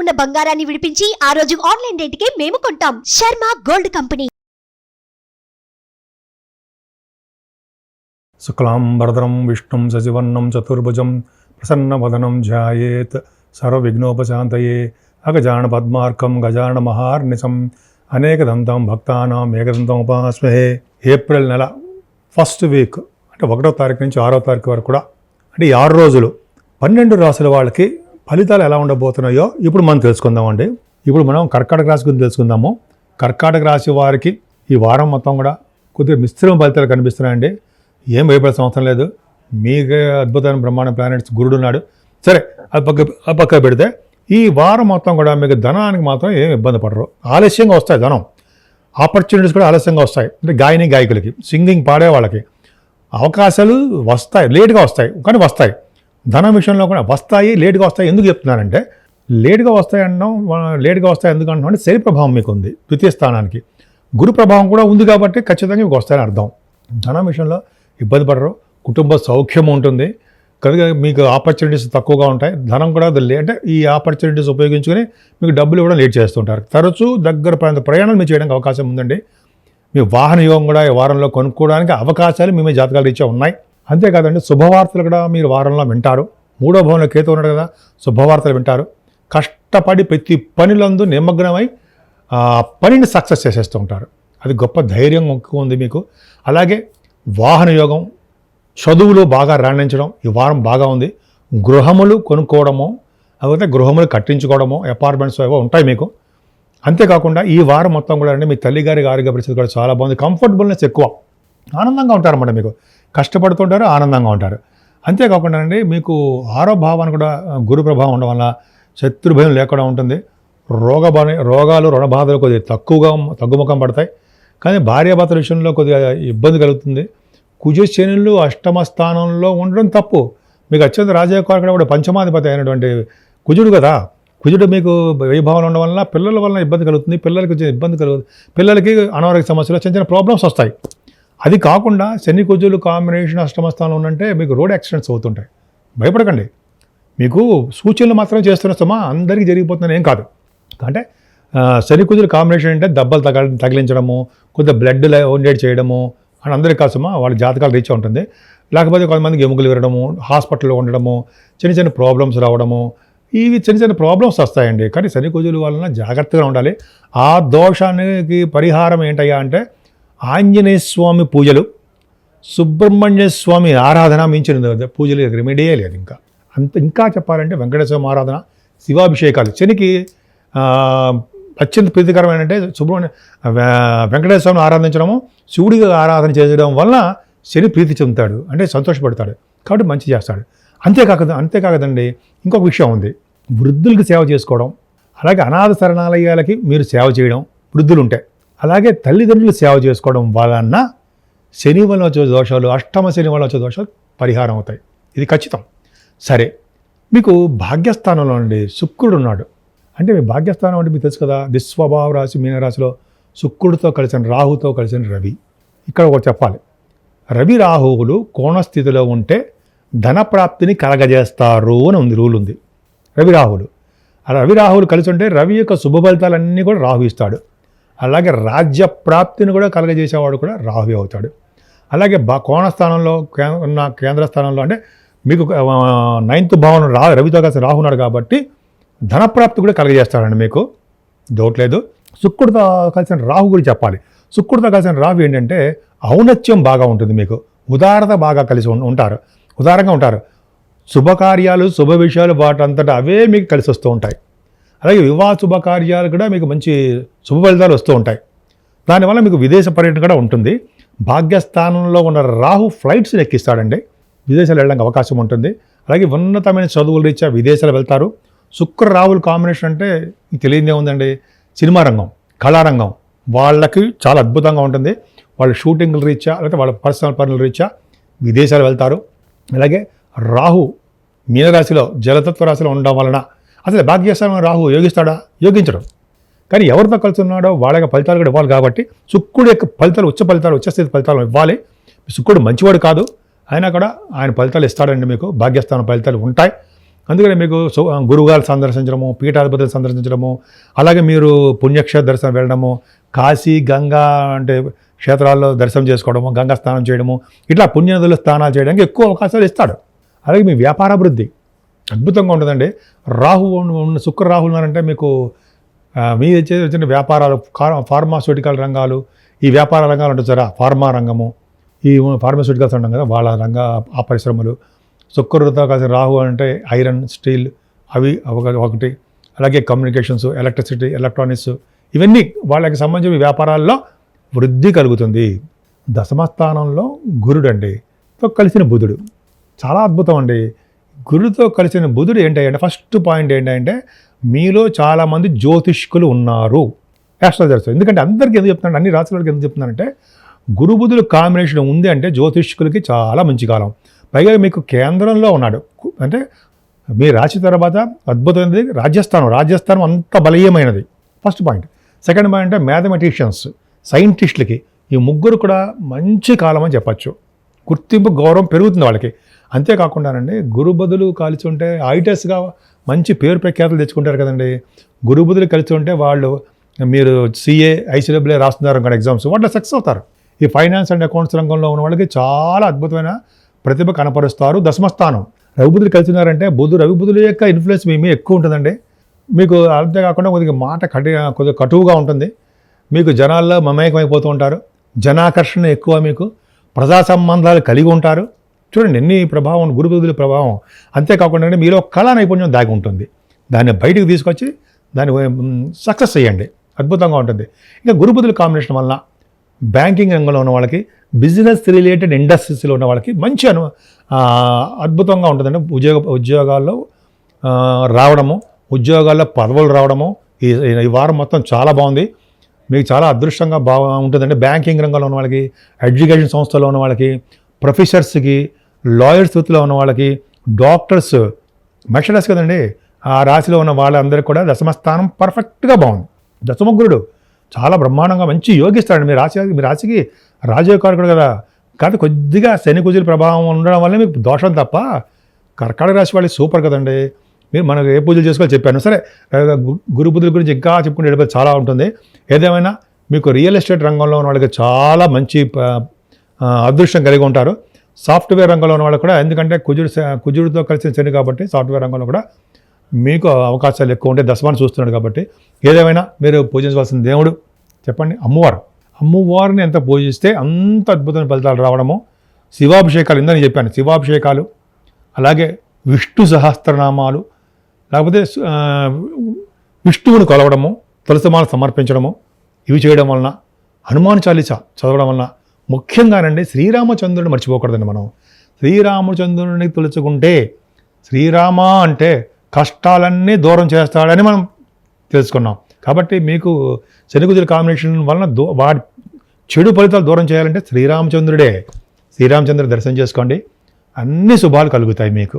ఉన్న బంగారాన్ని విడిపించి ఆ రోజు ఆన్లైన్ రేటుకే మేము కొంటాం. Sharma gold company. శుక్లాంబరదరం విష్ణుం సశివర్ణం చతుర్భుజం ప్రసన్నవదనం ధ్యాయేత్ సర్వవిఘ్నోపశాంతయే అగజాన పద్మార్కం గజాన మహార్నిశం అనేకదంతం భక్తానాం ఏకదంతం ఉపాస్మహే. ఏప్రిల్ నెల ఫస్ట్ వీక్ అంటే ఒకటో తారీఖు నుంచి ఆరో తారీఖు వరకు కూడా అంటే ఈ ఆరు రోజులు పన్నెండు రాసుల వాళ్ళకి ఫలితాలు ఎలా ఉండబోతున్నాయో ఇప్పుడు మనం తెలుసుకుందామండి. ఇప్పుడు మనం కర్కాటక రాశి గురించి తెలుసుకుందాము. కర్కాటక రాశి వారికి ఈ వారం మొత్తం కూడా కొద్దిగా మిశ్రమ ఫలితాలు కనిపిస్తున్నాయండి. ఏం భయపడే అవసరం లేదు. మీకే అద్భుతమైన బ్రహ్మాండ ప్లానెట్స్ గురుడు ఉన్నాడు. సరే అది పక్క అది పక్క పెడితే ఈ వారం మొత్తం కూడా మీకు ధనానికి మాత్రం ఏం ఇబ్బంది పడరు. ఆలస్యంగా వస్తాయి ధనం. ఆపర్చునిటీస్ కూడా ఆలస్యంగా వస్తాయి. అంటే గాయని గాయకులకి సింగింగ్ పాడే వాళ్ళకి అవకాశాలు వస్తాయి. లేట్గా వస్తాయి కానీ వస్తాయి. ధనం విషయంలో కూడా వస్తాయి లేట్గా వస్తాయి. ఎందుకు చెప్తున్నానంటే లేట్గా వస్తాయి అంటాం లేట్గా వస్తాయి ఎందుకు అంటున్నాం అంటే శని ప్రభావం మీకు ఉంది ద్వితీయ స్థానానికి. గురు ప్రభావం కూడా ఉంది కాబట్టి ఖచ్చితంగా మీకు వస్తాయని అర్థం. ధనం విషయంలో ఇబ్బంది పడరు. కుటుంబ సౌఖ్యం ఉంటుంది. కనుక మీకు ఆపర్చునిటీస్ తక్కువగా ఉంటాయి. ధనం కూడా అది అంటే ఈ ఆపర్చునిటీస్ ఉపయోగించుకొని మీకు డబ్బులు ఇవ్వడం లేట్ చేస్తుంటారు. తరచూ దగ్గర ప్రాంత ప్రయాణాలు మీరు చేయడానికి అవకాశం ఉందండి. మీ వాహన యోగం కూడా ఈ వారంలో కొనుక్కోవడానికి అవకాశాలు మీ జాతకాలు రీత్యా ఉన్నాయి. అంతేకాదండి శుభవార్తలు కూడా మీరు వారంలో వింటారు. మూడో భవనంలో కేతు ఉన్నాడు కదా శుభవార్తలు వింటారు. కష్టపడి ప్రతి పనిలందు నిమగ్నమై ఆ పనిని సక్సెస్ చేసేస్తూ ఉంటారు. అది గొప్ప ధైర్యం ఎక్కువ ఉంది మీకు. అలాగే వాహన యోగం చదువులు బాగా రాణించడం ఈ వారం బాగా ఉంది. గృహములు కొనుక్కోవడము లేకపోతే గృహములు కట్టించుకోవడము అపార్ట్మెంట్స్ ఏవో ఉంటాయి మీకు. అంతేకాకుండా ఈ వారం మొత్తం కూడా అండి మీ తల్లిగారి ఆరోగ్య పరిస్థితి కూడా చాలా బాగుంది. కంఫర్టబుల్నెస్ ఎక్కువ. ఆనందంగా ఉంటారన్నమాట మీకు. కష్టపడుతుంటారు ఆనందంగా ఉంటారు. అంతేకాకుండా అండి మీకు ఆరో భావాన్ని కూడా గురు ప్రభావం ఉండడం వల్ల శత్రుభయం లేకుండా ఉంటుంది. రోగ రోగాలు రుణబాధలు కొద్దిగా తక్కువగా తగ్గుముఖం పడతాయి. కానీ భార్యాభర్తల విషయంలో కొద్దిగా ఇబ్బంది కలుగుతుంది. కుజ శనులు అష్టమ స్థానంలో ఉండడం తప్పు. మీకు అత్యంత రాజయోగాలు కూడా పంచమాధిపతి అయినటువంటి కుజుడు కదా. కుజుడు మీకు వైభవం ఉండడం వల్ల పిల్లల వలన ఇబ్బంది కలుగుతుంది. పిల్లలకి ఇబ్బంది కలుగుతుంది పిల్లలకి అనారోగ్య సమస్యలు చిన్న చిన్న ప్రాబ్లమ్స్ వస్తాయి. అది కాకుండా శని కుజులు కాంబినేషన్ అష్టమ స్థానంలో మీకు రోడ్ యాక్సిడెంట్స్ అవుతుంటాయి. భయపడకండి. మీకు సూచనలు మాత్రమే చేస్తున్న సుమా అందరికీ జరిగిపోతుందని ఏం కాదు. అంటే శని కుజులు కాంబినేషన్ అంటే దెబ్బలు తగ తగిలించడము కొద్దిగా బ్లడ్ ఓండేట్ చేయడము అని అందరికీ కాసమా వాళ్ళ జాతకాలు రీచ్ ఉంటుంది. లేకపోతే కొంతమందికి ఎముకలు విరడము హాస్పిటల్లో ఉండడము చిన్న చిన్న ప్రాబ్లమ్స్ రావడము ఇవి చిన్న చిన్న ప్రాబ్లమ్స్ వస్తాయండి. కానీ శని కుజులు వలన జాగ్రత్తగా ఉండాలి. ఆ దోషానికి పరిహారం ఏంటయ్యా అంటే ఆంజనేయ స్వామి పూజలు సుబ్రహ్మణ్య స్వామి ఆరాధన మించిన పూజలు రెమెడీయే లేదు ఇంకా. అంత ఇంకా చెప్పాలంటే వెంకటేశ్వర ఆరాధన శివాభిషేకాలు. శనికి అత్యంత ప్రీతికరమైన అంటే సుబ్రహ్మణ్య వె- వెంకటేశ్వర స్వామిని ఆరాధించడము శివుడిగా ఆరాధన చేయడం వలన శని ప్రీతి చెందుతాడు. అంటే సంతోషపడతాడు. కాబట్టి మంచి చేస్తాడు. అంతేకాక అంతేకాకదండి ఇంకొక విషయం ఉంది. వృద్ధులకు సేవ చేసుకోవడం అలాగే అనాథ శరణాలయాలకి మీరు సేవ చేయడం వృద్ధులు ఉంటాయి అలాగే తల్లిదండ్రులు సేవ చేసుకోవడం వలన శని వల్ల వచ్చే దోషాలు అష్టమ శని వల్ల వచ్చే దోషాలు పరిహారం అవుతాయి. ఇది ఖచ్చితం. సరే మీకు భాగ్యస్థానంలో నుండి శుక్రుడు ఉన్నాడు. అంటే మీ భాగ్యస్థానం అంటే మీకు తెలుసు కదా విశ్వభావ రాశి మీనరాశిలో శుక్రుడితో కలిసిన రాహుతో కలిసిన రవి. ఇక్కడ ఒక చెప్పాలి. రవి రాహువులు కోణస్థితిలో ఉంటే ధన ప్రాప్తిని కలగజేస్తారు అని ఉంది రూల్ ఉంది. రవి రాహువులు. అలా రవి రాహువులు కలిసి ఉంటే రవి యొక్క శుభ ఫలితాలన్నీ కూడా రాహు ఇస్తాడు. అలాగే రాజ్య ప్రాప్తిని కూడా కలగజేసేవాడు కూడా రాహు అవుతాడు. అలాగే బా కోణస్థానంలో కే- ఉన్న కేంద్ర స్థానంలో అంటే మీకు నైన్త్ భావన రా రవితో కలిసి రాహు ఉన్నాడు కాబట్టి ధనప్రాప్తి కూడా కలగజేస్తాడండి మీకు. డౌట్ లేదు. శుక్రుడితో కలిసిన రాహు గురించి చెప్పాలి. శుక్రుడితో కలిసిన రాహు ఏంటంటే ఔన్నత్యం బాగా ఉంటుంది మీకు. ఉదారత బాగా కలిసి ఉంటారు. ఉదారంగా ఉంటారు. శుభకార్యాలు శుభ విషయాలు వాటంతటా అవే మీకు కలిసి వస్తూ ఉంటాయి. అలాగే వివాహ శుభకార్యాలు కూడా మీకు మంచి శుభ ఫలితాలు వస్తూ ఉంటాయి. దానివల్ల మీకు విదేశ పర్యటన కూడా ఉంటుంది. భాగ్యస్థానంలో ఉన్న రాహు ఫ్లైట్స్ ఎక్కిస్తాడండి. విదేశాలు వెళ్ళడానికి అవకాశం ఉంటుంది. అలాగే ఉన్నతమైన చదువుల రీత్యా విదేశాలు వెళ్తారు. శుక్ర రాహుల్ కాంబినేషన్ అంటే మీకు తెలియదే ఉందండి. సినిమా రంగం కళారంగం వాళ్ళకి చాలా అద్భుతంగా ఉంటుంది. వాళ్ళ షూటింగ్ల రీత్యా లేకపోతే వాళ్ళ పర్సనల్ పనుల రీత్యా విదేశాలు వెళ్తారు. అలాగే రాహు మీనరాశిలో జలతత్వ రాశిలో ఉండడం వలన అసలు భాగ్యస్థానం రాహు యోగిస్తాడా? యోగించడం. కానీ ఎవరితో కలిసి ఉన్నాడో వాళ్ళ యొక్క ఫలితాలు కూడా ఇవ్వాలి కాబట్టి శుక్రుడు యొక్క ఫలితాలు ఉచ్చ ఫలితాలు ఉచ్చస్థితి ఫలితాలు ఇవ్వాలి. శుక్రుడు మంచివాడు కాదు. అయినా కూడా ఆయన ఫలితాలు ఇస్తాడండి మీకు. భాగ్యస్థానం ఫలితాలు ఉంటాయి. అందుకని మీకు సు- గురువుగారు సందర్శించడము పీఠాధిపతులు సందర్శించడము అలాగే మీరు పుణ్యక్షేత్ర దర్శనం వెళ్ళడము కాశీ గంగా అంటే క్షేత్రాల్లో దర్శనం చేసుకోవడము గంగా స్నానం చేయడము ఇట్లా పుణ్యనదులు స్నానాలు చేయడానికి ఎక్కువ అవకాశాలు ఇస్తాడు. అలాగే మీ వ్యాపారాభివృద్ధి. అద్భుతంగా ఉంటుందండి. రాహు ఉన్న- శుక్ర రాహులు ఉన్నారంటే మీకు మీ వచ్చిన వ్యాపారాలు ఫార్మాస్యూటికల్ రంగాలు ఈ వ్యాపార రంగాలు ఉంటుంది సరే ఫార్మా రంగము. ఈ ఫార్మాస్యూటికల్స్ ఉంటాం కదా వాళ్ళ రంగ ఆ పరిశ్రమలు. శుక్రుడితో కలిసి రాహు అంటే ఐరన్ స్టీల్ అవి ఒకటి. అలాగే కమ్యూనికేషన్స్ ఎలక్ట్రిసిటీ ఎలక్ట్రానిక్స్ ఇవన్నీ వాళ్ళకి సంబంధించిన వ్యాపారాల్లో వృద్ధి కలుగుతుంది. దశమ స్థానంలో గురుడు అండి తో కలిసిన బుధుడు. చాలా అద్భుతం అండి. గురుతో కలిసిన బుధుడు ఏంటంటే ఫస్ట్ పాయింట్ ఏంటంటే మీలో చాలామంది జ్యోతిష్కులు ఉన్నారు. యాస్ట్రాలజర్స్ ఎందుకంటే అందరికీ ఎందుకు చెప్తున్నాను అన్ని రాష్ట్రాలకు వాళ్ళకి ఎందుకు చెప్తున్నానంటే గురు బుధుల కాంబినేషన్ ఉంది అంటే జ్యోతిష్కులకి చాలా మంచి కాలం. పైగా మీకు కేంద్రంలో ఉన్నాడు. అంటే మీ రాశి తర్వాత అద్భుతమైనది రాజస్థానం. రాజస్థానం అంత బలీయమైనది. ఫస్ట్ పాయింట్ సెకండ్ పాయింట్ అంటే మ్యాథమెటిషియన్స్ సైంటిస్టులకి ఈ ముగ్గురు కూడా మంచి కాలం అని చెప్పచ్చు. గుర్తింపు గౌరవం పెరుగుతుంది వాళ్ళకి. అంతేకాకుండానండి గురు బదులు కలిసి ఉంటే ఐటెస్గా మంచి పేరు ప్రఖ్యాతులు తెచ్చుకుంటారు కదండి. గురు బదులు కలిసి ఉంటే వాళ్ళు మీరు సిఏ ఐసీడబ్ల్యూ రాస్తున్నారు అనుకోండి ఎగ్జామ్స్ వాటిలో సక్సెస్ అవుతారు. ఈ ఫైనాన్స్ అండ్ అకౌంట్స్ రంగంలో ఉన్న వాళ్ళకి చాలా అద్భుతమైన ప్రతిభ కనపరుస్తారు దశమస్థానం రవి బుధులు కలిసి ఉన్నారంటే బుధు రవి బుధుల యొక్క ఇన్ఫ్లుయెన్స్ మీ ఎక్కువ ఉంటుందండి. మీకు అంతేకాకుండా కొద్దిగా మాట కటి కొద్దిగా కటువుగా ఉంటుంది. మీకు జనాల్లో మమేకమైపోతూ ఉంటారు. జనాకర్షణ ఎక్కువ మీకు. ప్రజా సంబంధాలు కలిగి ఉంటారు. చూడండి ఎన్ని ప్రభావం గురుబుధుల ప్రభావం. అంతేకాకుండా మీలో కళా నైపుణ్యం దాగి ఉంటుంది. దాన్ని బయటికి తీసుకొచ్చి దాన్ని సక్సెస్ చేయండి. అద్భుతంగా ఉంటుంది. ఇంకా గురుబుధుల కాంబినేషన్ వలన బ్యాంకింగ్ రంగంలో ఉన్న వాళ్ళకి బిజినెస్ రిలేటెడ్ ఇండస్ట్రీస్లో ఉన్న వాళ్ళకి మంచి అను అద్భుతంగా ఉంటుందండి. ఉద్యోగ ఉద్యోగాల్లో రావడము ఉద్యోగాల్లో పదవులు రావడము ఈ ఈ వారం మొత్తం చాలా బాగుంది. మీకు చాలా అదృష్టంగా బాగా ఉంటుందండి. బ్యాంకింగ్ రంగంలో ఉన్న వాళ్ళకి ఎడ్యుకేషన్ సంస్థలో ఉన్న వాళ్ళకి ప్రొఫెసర్స్కి లాయర్స్ వృత్తిలో ఉన్న వాళ్ళకి డాక్టర్స్ మెషరస్ కదండి. ఆ రాశిలో ఉన్న వాళ్ళందరికీ కూడా దశమస్థానం పర్ఫెక్ట్గా బాగుంది. దశమగ్రుడు చాలా బ్రహ్మాండంగా మంచి యోగిస్తాడు మీ రాశి మీ రాశికి రాజయోగకారకుడు కదా. కాదు కొద్దిగా శని కుజుల ప్రభావం ఉండడం వల్ల మీకు దోషం తప్ప కర్కాటక రాశి వాళ్ళు సూపర్ కదండి. మీరు మనకు ఏ పూజలు చేసుకోవాలో చెప్పాను. సరే గురు బుద్ధుల గురించి ఇంకా చెప్పుకుంటే చాలా ఉంటుంది. ఏదేమైనా మీకు రియల్ ఎస్టేట్ రంగంలో ఉన్న వాళ్ళకి చాలా మంచి అదృష్టం కలిగి ఉంటారు. సాఫ్ట్వేర్ రంగంలో ఉన్న వాళ్ళు కూడా ఎందుకంటే కుజుడు కుజుడితో కలిసిన శని కాబట్టి సాఫ్ట్వేర్ రంగంలో కూడా మీకు అవకాశాలు ఎక్కువ ఉంటే దశమాన్ని చూస్తున్నాడు కాబట్టి ఏదేమైనా మీరు పూజించవలసిన దేవుడు చెప్పండి. అమ్మవారు. అమ్మవారిని ఎంత పూజిస్తే అంత అద్భుతమైన ఫలితాలు రావడము శివాభిషేకాలు ఇందని చెప్పాను శివాభిషేకాలు అలాగే విష్ణు సహస్రనామాలు లేకపోతే విష్ణువుని కొలవడము తులసిమాల సమర్పించడము ఇవి చేయడం వలన హనుమాన్ చాలీస చదవడం వలన ముఖ్యంగానండి శ్రీరామచంద్రుడిని మర్చిపోకూడదండి మనం. శ్రీరామచంద్రుడిని తలుచుకుంటే శ్రీరామ అంటే కష్టాలన్నీ దూరం చేస్తాడని మనం తెలుసుకున్నాం. కాబట్టి మీకు శనికుజుల కాంబినేషన్ వలన దూ వాడి చెడు ఫలితాలు దూరం చేయాలంటే శ్రీరామచంద్రుడే. శ్రీరామచంద్రుడు దర్శనం చేసుకోండి. అన్ని శుభాలు కలుగుతాయి మీకు.